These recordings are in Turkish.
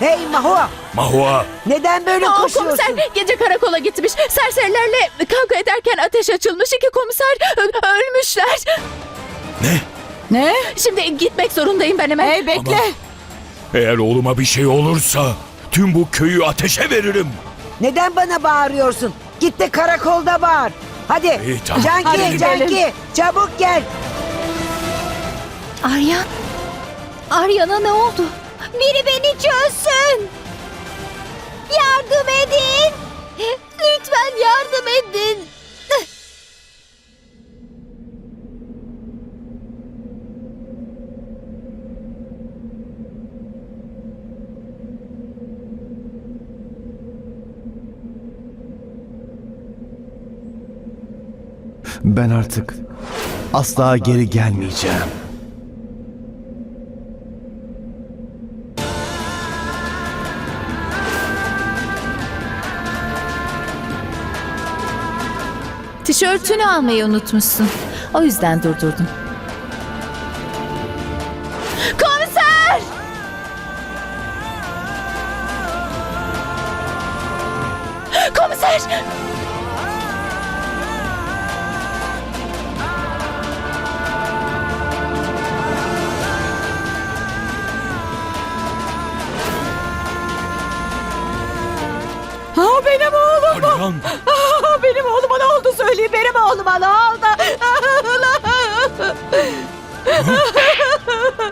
Ne? Hey Mahua Mahua. neden böyle Aa, koşuyorsun? komiser gece karakola gitmiş. Serserilerle kavga ederken ateş açılmış. İki komiser ölmüşler. Ne? Ne? Şimdi gitmek zorundayım ben hemen. Hey bekle. Ama- Eğer oğluma bir şey olursa tüm bu köyü ateşe veririm. Neden bana bağırıyorsun? Git de karakolda bağır. Hadi. İyi, tamam. Canki, Hadi Canki çabuk gel. Aryan. Aryan'a ne oldu? Biri beni çözsün. Yardım edin. Lütfen yardım edin. Ben artık asla geri gelmeyeceğim. Tişörtünü almayı unutmuşsun. O yüzden durdurdum.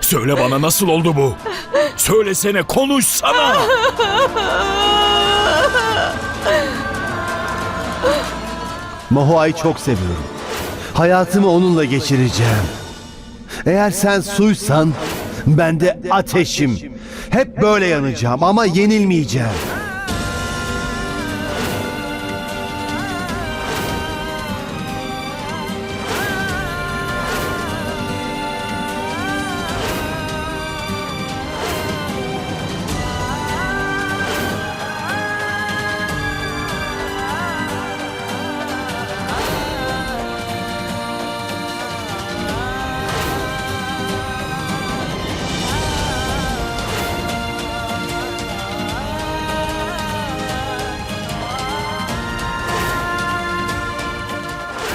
Söyle bana nasıl oldu bu? Söylesene konuşsana. Mahua'yı çok seviyorum. Hayatımı onunla geçireceğim. Eğer sen suysan ben de ateşim. Hep böyle yanacağım ama yenilmeyeceğim.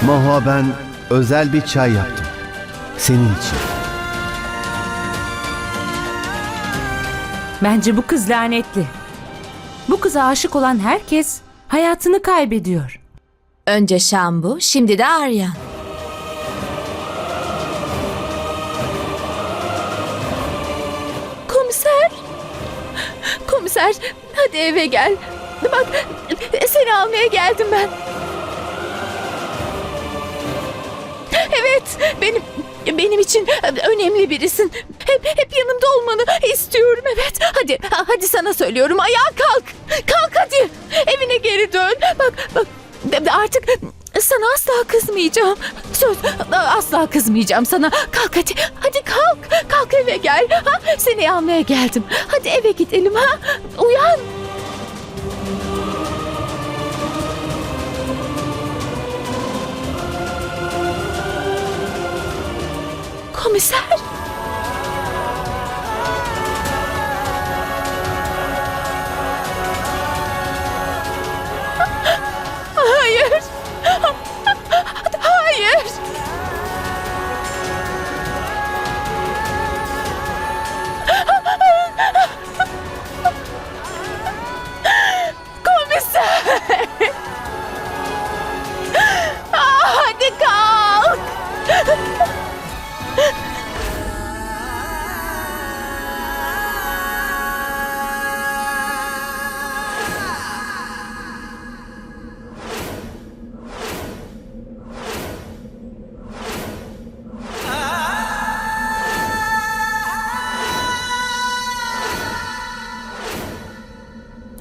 Mahua ben özel bir çay yaptım. Senin için. Bence bu kız lanetli. Bu kıza aşık olan herkes hayatını kaybediyor. Önce Şambu, şimdi de Aryan. Komiser. Komiser, hadi eve gel. Bak, seni almaya geldim ben. Evet, benim benim için önemli birisin. Hep hep yanımda olmanı istiyorum evet. Hadi hadi sana söylüyorum. Ayağa kalk. Kalk hadi. Evine geri dön. Bak bak artık sana asla kızmayacağım. Söz asla kızmayacağım sana. Kalk hadi. Hadi kalk. Kalk eve gel. Ha? Seni almaya geldim. Hadi eve gidelim ha. Uyan. Komiser.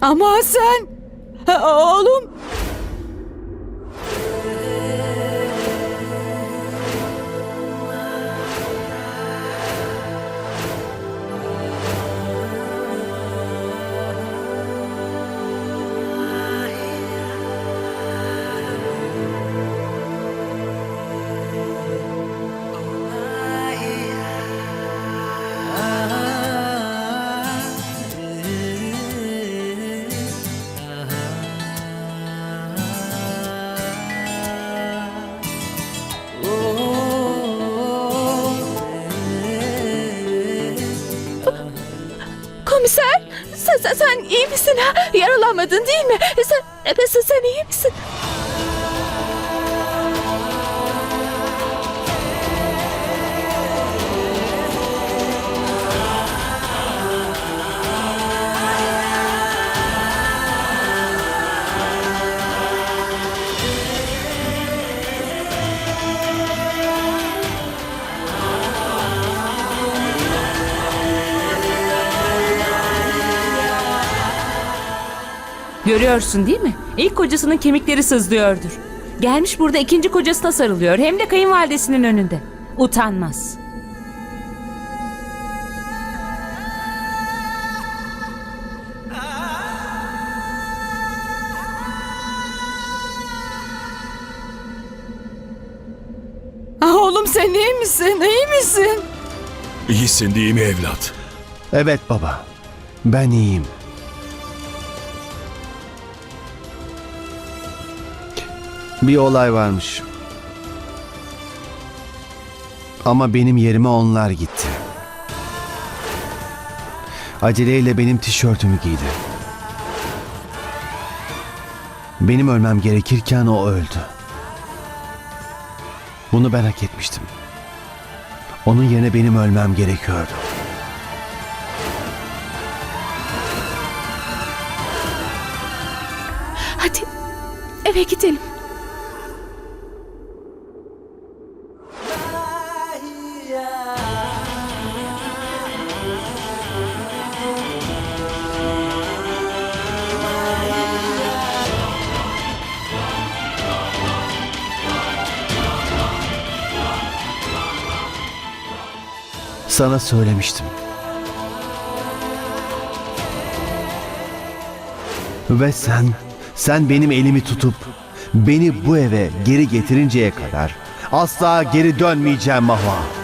Ama sen... sen, sen iyi misin ha? Yaralanmadın değil mi? Sen, sen, sen iyi misin? Görüyorsun değil mi? İlk kocasının kemikleri sızlıyordur. Gelmiş burada ikinci kocasına sarılıyor. Hem de kayınvalidesinin önünde. Utanmaz. Ah, oğlum sen iyi misin? İyi misin? İyisin değil mi evlat? Evet baba. Ben iyiyim. Bir olay varmış. Ama benim yerime onlar gitti. Aceleyle benim tişörtümü giydi. Benim ölmem gerekirken o öldü. Bunu ben hak etmiştim. Onun yerine benim ölmem gerekiyordu. Hadi eve gidelim. Sana söylemiştim. Ve sen, sen benim elimi tutup beni bu eve geri getirinceye kadar asla geri dönmeyeceğim Mahva.